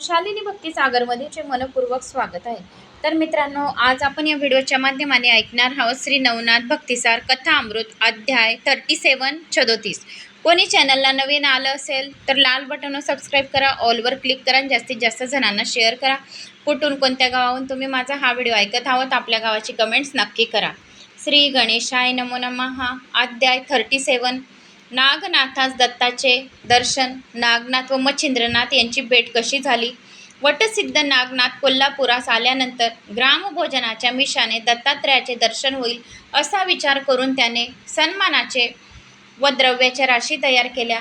शालिनी भक्ती सागरमध्ये मनपूर्वक स्वागत आहे. तर मित्रांनो आज आपण या व्हिडिओच्या माध्यमाने ऐकणार आहोत श्री नवनाथ भक्तिसार कथा अमृत अध्याय थर्टी सेवन छदोतीस. कोणी चॅनलला नवीन आलं असेल तर लाल बटनवर सबस्क्राईब करा ऑलवर क्लिक करा आणि जास्तीत जास्त जणांना शेअर करा. कुठून कोणत्या गावाहून तुम्ही माझा हा व्हिडिओ ऐकत आहोत आपल्या गावाची कमेंट्स नक्की करा. श्री गणेशाय नमो नमः अध्याय थर्टी सेवन नागनाथास दत्ताचे दर्शन नागनाथ व मच्छिंद्रनाथ यांची भेट कशी झाली? वटसिद्ध नागनाथ कोल्हापुरास आल्यानंतर ग्रामभोजनाच्या मिशाने दत्तात्रयाचे दर्शन होईल असा विचार करून त्याने सन्मानाचे व द्रव्याच्या राशी तयार केल्या.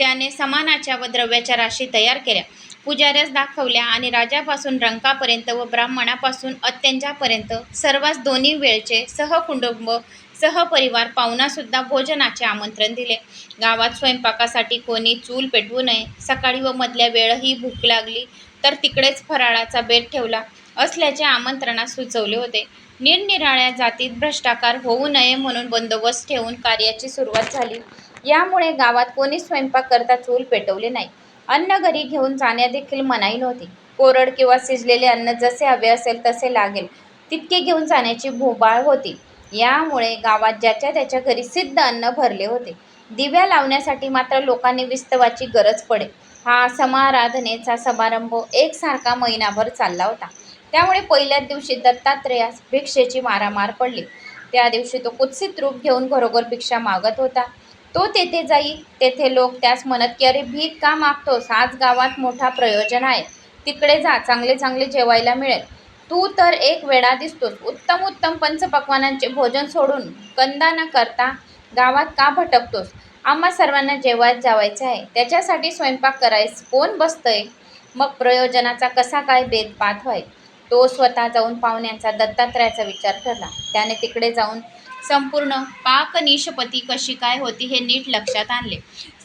त्याने समानाच्या व द्रव्याच्या राशी तयार केल्या. पुजाऱ्यास दाखवल्या आणि राजापासून रंकापर्यंत व ब्राह्मणापासून अत्यंजापर्यंत सर्वांस दोन्ही वेळचे सहकुटुंब सहपरिवार पाहुणासुद्धा भोजनाचे आमंत्रण दिले. गावात स्वयंपाकासाठी कोणी चूल पेटवू नये. सकाळी व मधल्या वेळही भूक लागली तर तिकडेच फराळाचा बेत ठेवला असल्याचे आमंत्रणात सुचवले होते. निरनिराळ्या जातीत भ्रष्टाचार होऊ नये म्हणून बंदोबस्त ठेवून कार्याची सुरुवात झाली. यामुळे गावात कोणी स्वयंपाक करता चूल पेटवले नाही. अन्न घरी घेऊन जाण्यादेखील मनाई नव्हती. कोरड किंवा शिजलेले अन्न जसे हवे असेल तसे लागेल. तितके घेऊन जाण्याची भोबाळ होती. यामुळे गावात ज्याच्या त्याच्या घरी सिद्ध अन्न भरले होते. दिव्या लावण्यासाठी मात्र लोकांनी विस्तवाची गरज पडे. हा समाराधनेचा समारंभ एकसारखा महिनाभर चालला होता. त्यामुळे पहिल्याच दिवशी दत्तात्रेयास भिक्षेची मारामार पडली. त्या दिवशी तो कुत्सित रूप घेऊन घरोघर भिक्षा मागत होता. तो तेथे जाई तेथे लोक त्यास म्हणत की अरे भीक का मागतोस? आज गावात मोठा प्रयोजन आहे. तिकडे जा चांगले चांगले जेवायला मिळेल. तू तर एक वेळा दिसतोस. उत्तम उत्तम पंचपक्वानांचे भोजन सोडून कंदा न करता गावात का भटकतोस? आम्हा सर्वांना जेवायला जावायचे आहे. त्याच्यासाठी स्वयंपाक करायस कोण बसतंय? मग प्रयोजनाचा कसा काय भेदपात व्हाय? तो स्वतः जाऊन पाहुण्यांचा दत्तात्रयाचा विचार ठरला. त्याने तिकडे जाऊन संपूर्ण पाकनिशपती कशी काय होती हे नीट लक्षात आणले.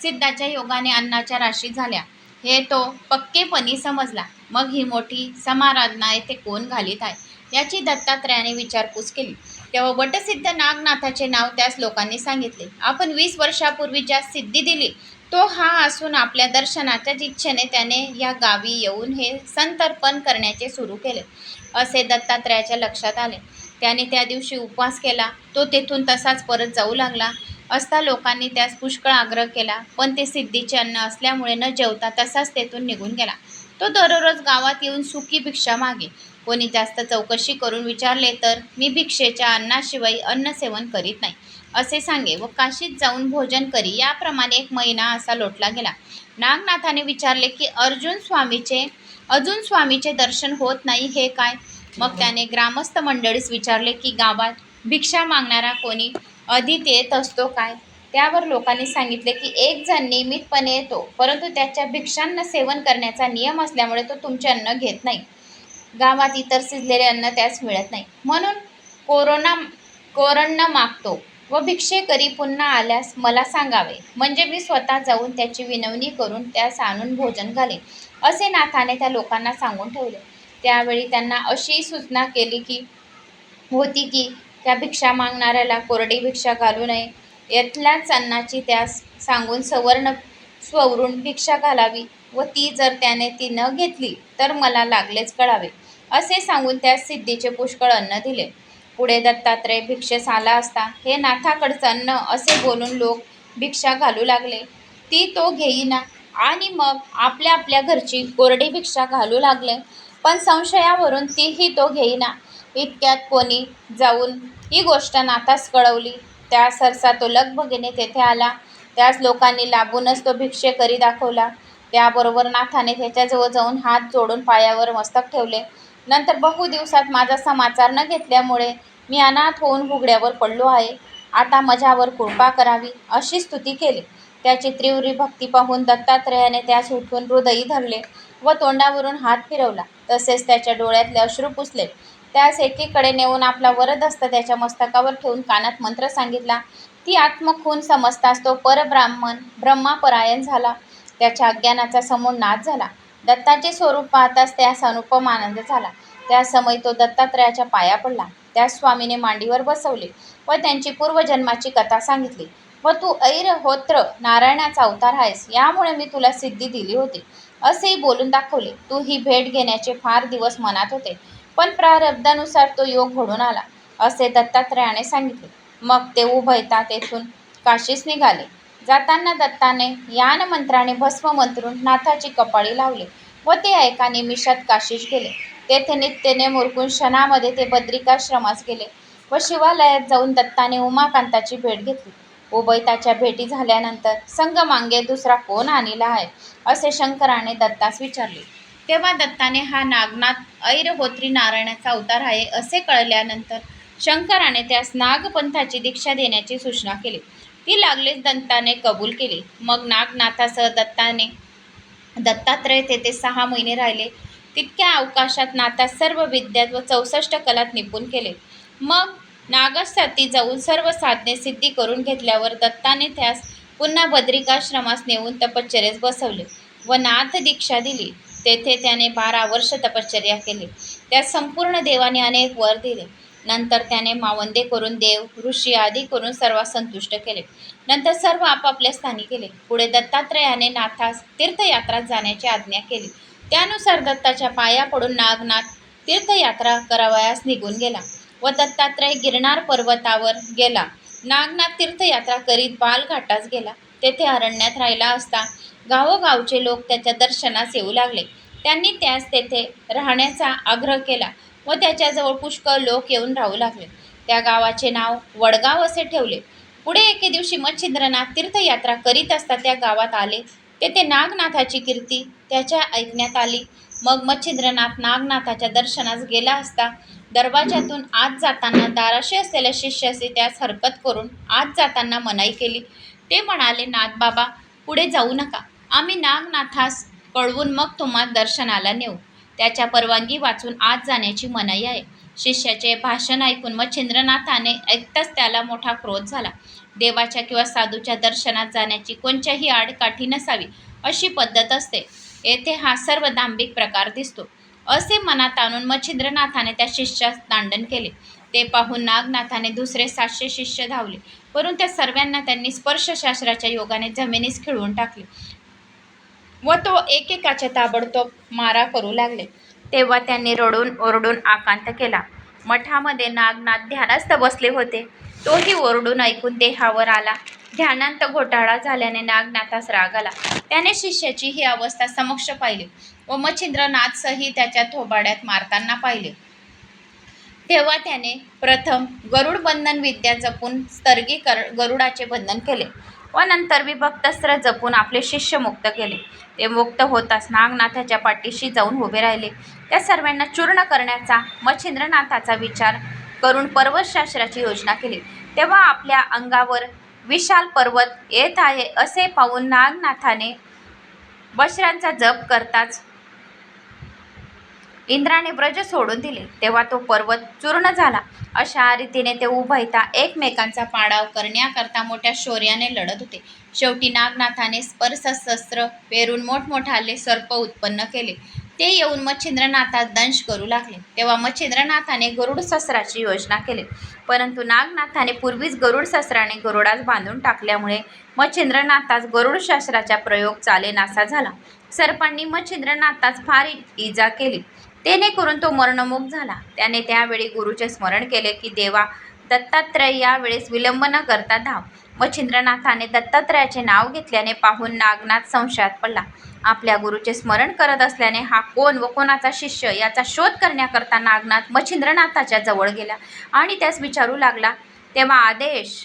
सिद्धाच्या योगाने अन्नाच्या राशी झाल्या. हे तो पक्केपणी समजला. मग ही मोठी समाराधना येथे कोण घालीत आहे? याची दत्तात्रयाने विचारपूस केली. तेव्हा वटसिद्ध नागनाथाचे नाव त्यास लोकांनी सांगितले. आपण वीस वर्षापूर्वी ज्या सिद्धी दिली. तो हा असून आपल्या दर्शनाच्याच इच्छेने त्याने या गावी येऊन हे संतर्पण करण्याचे सुरू केले असे दत्तात्रयाच्या लक्षात आले. त्याने त्या दिवशी उपवास केला. तो तेथून तसाच परत जाऊ लागला. असता लोकांनी त्यास पुष्कळ आग्रह केला. पण ते सिद्धीचे अन्न असल्यामुळे न जेवता तसाच तेथून निघून गेला. तो दररोज गावात येऊन सुकी भिक्षा मागे. कोणी जास्त चौकशी करून विचारले तर मी भिक्षेच्या अन्नाशिवाय अन्न सेवन करीत नाही. असे सांगे व काशीत जाऊन भोजन करी. याप्रमाणे एक महिना असा लोटला गेला. नागनाथाने विचारले की अर्जुन स्वामीचे अजून स्वामीचे दर्शन होत नाही हे काय? मग त्याने ग्रामस्थ मंडळीस विचारले की गावात भिक्षा मागणारा कोणी अधित येत असतो काय? त्यावर लोकांनी सांगितले की एक जण नियमितपणे येतो परंतु त्याच्या भिक्षांना सेवन करण्याचा नियम असल्यामुळे तो तुमचे अन्न घेत नाही. गावात इतर शिजलेले अन्न त्यास मिळत नाही. म्हणून कोरोना कोरण्ण मागतो व भिक्षेकरी पुन्हा आल्यास मला सांगावे. म्हणजे मी स्वतः जाऊन त्याची विनवणी करून त्यास आणून भोजन घालेन असे नाथाने त्या लोकांना सांगून ठेवले. त्यावेळी त्यांना अशी सूचना केली की होती की त्या भिक्षा मागणाऱ्याला कोरडी भिक्षा घालू नये. यातल्याच अन्नाची त्यास सांगून सवर्ण स्वरून भिक्षा घालावी व ती जर त्याने ती न घेतली तर मला लागलेच कळावे असे सांगून त्यास सिद्धीचे पुष्कळ अन्न दिले. पुढे दत्तात्रय भिक्षेस आला असता हे नाथाकडचं अन्न असे बोलून लोक भिक्षा घालू लागले. ती तो घेईना आणि मग आपल्या आपल्या घरची कोरडी भिक्षा घालू लागले. पण संशयावरून तीही तो घेईना. इतक्यात कोणी जाऊन ही गोष्ट नाथास कळवली. त्या सरसा तो लगबगीने तेथे आला. त्याच लोकांनी लाभूनच तो भिक्षेकरी दाखवला. त्याबरोबर नाथाने त्याच्याजवळ जाऊन हात जोडून पायावर मस्तक ठेवले. नंतर बहु दिवसात माझा समाचार न घेतल्यामुळे मी अनाथ होऊन भुगड्यावर पडलो आहे. आता माझ्यावर कृपा करावी अशी स्तुती केली. त्याची तीव्र भक्ती पाहून दत्तात्रयाने त्यास उठवून हृदयी धरले व तोंडावरून हात फिरवला. तसेच त्याच्या डोळ्यातले अश्रू पुसले. त्यास एकीकडे नेऊन आपला वरदहस्त त्याच्या मस्तकावर ठेवून कानात मंत्र सांगितला. ती आत्मखून समजताच तो परब्राह्मण ब्रह्मापरायण झाला. त्याच्या अज्ञानाचा समूळ नाश झाला. दत्ताचे स्वरूप पाहताच त्यास अनुपम आनंद झाला. त्या समय तो दत्तात्रयाच्या पाया पडला. त्यास स्वामीने मांडीवर बसवले व त्यांची पूर्वजन्माची कथा सांगितली. व तू ऐर होत्र नारायणाचा अवतार आहेस. यामुळे मी तुला सिद्धी दिली होती. असेही बोलून दाखवले. तू ही भेट घेण्याचे फार दिवस मनात होते. पण प्रारब्धानुसार तो योग घडून आला असे दत्तात्रयाने सांगितले. मग ते उभयता तेथून काशीस निघाले. जाताना दत्ताने यान मंत्राने भस्म मंत्रून नाथाची कपाळी लावले व ते एका निमिषात काशीस गेले. तेथे नित्यने मुरकून क्षणामध्ये ते बद्रिकाश्रमास गेले व शिवालयात जाऊन दत्ताने उमाकांताची भेट घेतली. उभयताच्या भेटी झाल्यानंतर संगमांगे दुसरा कोण आणला आहे? असे शंकराने दत्तास विचारले. तेव्हा दत्ताने हा नागनाथ ऐरहोत्री नारायणाचा अवतार आहे असे कळल्यानंतर शंकराने त्यास नागपंथाची दीक्षा देण्याची सूचना केली. ती लागलीच दत्ताने कबूल केली. मग नागनाथासह दत्ताने दत्तात्रय तेथे सहा महिने राहिले. तितक्या अवकाशात नाथास सर्व विद्यात व चौसष्ट कलात निपुण केले. मग नागस्थाती जाऊन सर्व साधने सिद्धी करून घेतल्यावर दत्ताने त्यास पुन्हा बद्रिकाश्रमास नेऊन तपश्चर्यास बसवले व नाथ दीक्षा दिली. तेथे त्याने बारा वर्ष तपश्चर्या केली. त्यात संपूर्ण देवाने अनेक वर दिले. नंतर त्याने मावंदे करून देव ऋषी आदी करून सर्वात संतुष्ट केले. नंतर सर्व आपापल्या स्थानी गेले. पुढे दत्तात्रयाने नाथास तीर्थयात्रा जाण्याची आज्ञा केली. त्यानुसार दत्ताच्या पाया पडून नागनाथ तीर्थयात्रा करावयास निघून गेला व दत्तात्रय गिरणार पर्वतावर गेला. नागनाथ तीर्थयात्रा करीत बालघाटास गेला. तेथे अरण्यात राहिला असता गावोगावचे लोक त्याच्या दर्शनास येऊ लागले. त्यांनी त्यास तेथे राहण्याचा आग्रह केला व त्याच्याजवळ पुष्कळ लोक येऊन राहू लागले. त्या गावाचे नाव वडगाव असे ठेवले. पुढे एके दिवशी मच्छिंद्रनाथ तीर्थयात्रा करीत असता त्या गावात आले. तेथे नागनाथाची कीर्ती त्याच्या ऐकण्यात आली. मग मच्छिंद्रनाथ नागनाथाच्या दर्शनास गेला असता दरवाजातून आत जाताना दाराशी असलेल्या शिष्याशी त्यास हरकत करून आत जाताना मनाई केली. ते म्हणाले नाथबाबा पुढे जाऊ नका. आम्ही नागनाथास कळवून मग तुम्हा दर्शनाला नेऊ. त्याच्या परवानगी वाचून आत जाण्याची मनाई आहे. शिष्याचे भाषण ऐकून मच्छिंद्रनाथाने ऐकताच त्याला मोठा क्रोध झाला. देवाच्या किंवा साधूच्या दर्शनात जाण्याची कोणत्याही आडकाठी नसावी अशी पद्धत असते. येथे हा सर्व दांभिक प्रकार दिसतो. असे मनात आणून मच्छिंद्रनाथाने त्या शिष्यास दांडन केले. ते पाहून नागनाथाने दुसरे सातशे शिष्य धावले. परंतु त्या सर्वांना त्यांनी स्पर्शशास्त्राच्या योगाने जमिनीस खिळवून टाकले व तो एकेकाच्या ताबडतोब मारा करू लागले. तेव्हा त्यांनी रडून ओरडून आकांत केला. मठामध्ये नागनाथ ध्यानस्थ बसले होते. तोही ओरडून ऐकून देहावर आला. ध्यानांत घोटाळा झाल्याने नागनाथास राग आला. त्याने शिष्याची ही अवस्था समक्ष पाहिली व मच्छिंद्रनाथसही त्याच्या थोबाड्यात मारताना पाहिले. तेव्हा त्याने प्रथम गरुड बंधन विद्या जपून स्तर्गी कर गरुडाचे बंधन केले व नंतर विभक्तस्त्र जपून आपले शिष्य मुक्त केले. ते मुक्त होताच नागनाथाच्या पाठीशी जाऊन उभे राहिले. त्या सर्वांना चूर्ण करण्याचा मच्छिंद्रनाथाचा विचार करून पर्वतशास्त्राची योजना केली. तेव्हा आपल्या अंगावर विशाल पर्वत येत आहे असे पाहून नागनाथाने बशरांचा जप करताच इंद्राने ब्रज सोडून दिले. तेव्हा तो पर्वत चूर्ण झाला. अशा रीतीने ते उभयता एकमेकांचा पाडाव करण्याकरता मोठ्या शौर्याने लढत होते. शेवटी नागनाथाने स्पर्शशस्त्र पेरून मोठमोठाले सर्प उत्पन्न केले. ते येऊन मच्छिंद्रनाथात दंश करू लागले. तेव्हा मच्छिंद्रनाथाने गरुड शस्त्राची योजना केली. परंतु नागनाथाने पूर्वीच गरुड शस्त्राने गरुडास बांधून टाकल्यामुळे मच्छिंद्रनाथास गरुड शस्त्राचा प्रयोग चालेनासा झाला. सर्पांनी मच्छिंद्रनाथास फार इजा केली. तेने करून तो मरणमुख झाला. त्याने त्यावेळी गुरुचे स्मरण केले की देवा दत्तात्रय यावेळेस विलंब न करता धाव. मच्छिंद्रनाथाने दत्तात्रयाचे नाव घेतल्याने पाहून नागनाथ संशयात पडला. आपल्या गुरुचे स्मरण करत असल्याने हा कोण व कोणाचा शिष्य याचा शोध करण्याकरता नागनाथ मच्छिंद्रनाथाच्या जवळ गेला आणि त्यास विचारू लागला तेव्हा आदेश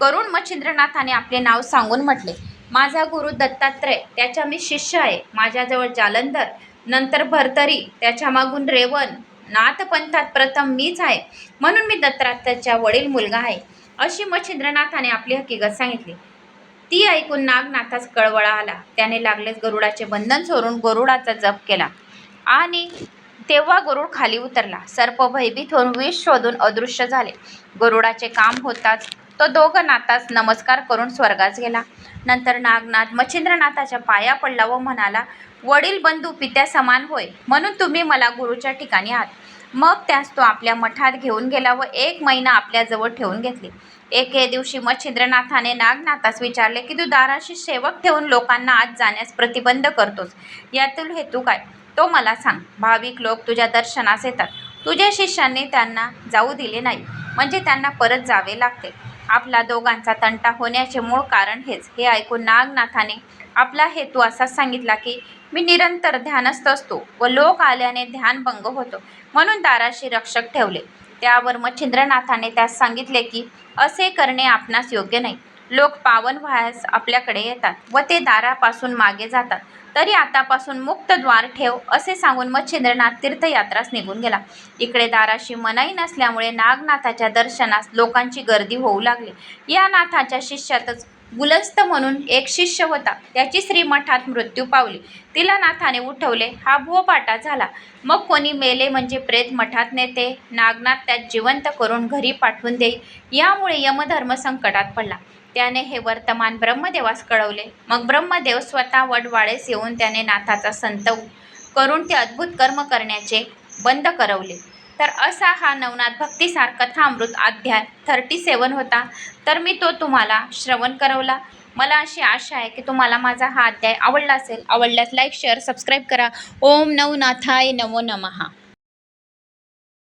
करून मच्छिंद्रनाथाने आपले नाव सांगून म्हटले माझा गुरु दत्तात्रय त्याच्या मी शिष्य आहे. माझ्याजवळ जालंधर नंतर भरतरी त्याच्या मागून रेवण नाथपंथात प्रथम मीच आहे. म्हणून मी दत्तात्रयाचा वडील मुलगा आहे. अशी मच्छिंद्रनाथाने आपली हकीकत सांगितली. ती ऐकून नागनाथास कळवळा आला. त्याने लागलेच गरुडाचे बंधन सोडून गरुडाचा जप केला. आणि तेव्हा गरुड खाली उतरला. सर्प भयभीत होऊन विष शोधून अदृश्य झाले. गरुडाचे काम होताच तो दोघं नाथास नमस्कार करून स्वर्गास गेला. नंतर नागनाथ मच्छिंद्रनाथाच्या पाया पडला व म्हणाला वडील बंधू पित्या समान होय म्हणून तुम्ही मला गुरुच्या ठिकाणी आहात मग त्यास तो आपल्या मठात घेऊन गेला व एक महिना आपल्याजवळ ठेवून घेतले. एके दिवशी मच्छिंद्रनाथाने नागनाथास विचारले की तू दाराशी सेवक ठेवून लोकांना आत जाण्यास प्रतिबंध करतोस? यातील हेतू काय? तो मला सांग. भाविक लोक तुझ्या दर्शनास येतात. तुझ्या शिष्यांनी त्यांना जाऊ दिले नाही. म्हणजे त्यांना परत जावे लागते. आपला दोघांचा तंटा होण्याचे मूळ कारण हेच. हे ऐकून नागनाथाने आपला हेतू असाच सांगितला की मी निरंतर ध्यानस्थ असतो व लोक आल्याने ध्यानभंग होतो. म्हणून दाराशी रक्षक ठेवले. त्यावर मच्छिंद्रनाथाने त्यास सांगितले की असे करणे आपणास योग्य नाही. लोक पावन व्हायस आपल्याकडे येतात व ते दारापासून मागे जातात. तरी आतापासून मुक्त द्वार ठेव असे सांगून मच्छिंद्रनाथ तीर्थयात्रास निघून गेला. इकडे दाराशी मनाई नसल्यामुळे नागनाथाच्या दर्शनास लोकांची गर्दी होऊ लागली. या नाथाच्या शिष्यातच गुलस्त म्हणून एक शिष्य होता. त्याची श्रीमठात मृत्यू पावली. तिला नाथाने उठवले. हा भोपाटा झाला. मग कोणी मेले म्हणजे प्रेत मठात नेते. नागनाथ त्यात जिवंत करून घरी पाठवून देई. यामुळे यमधर्म संकटात पडला. त्याने हे वर्तमान ब्रह्मदेवास कळवले. मग ब्रह्मदेव स्वतः वडवाळेस येऊन त्याने नाथाचा संत करून ते अद्भुत कर्म करण्याचे बंद करवले. तर असा हा नवनाथ भक्तिसार कथामृत अध्याय थर्टी सेवन होता. तर मी तो तुम्हाला श्रवण करवला. मला अशी आशा आहे की तुम्हाला माझा हा अध्याय आवडला असेल. आवडल्यास लाईक शेअर सबस्क्राईब करा. ओम नवनाथाय नमो नमहा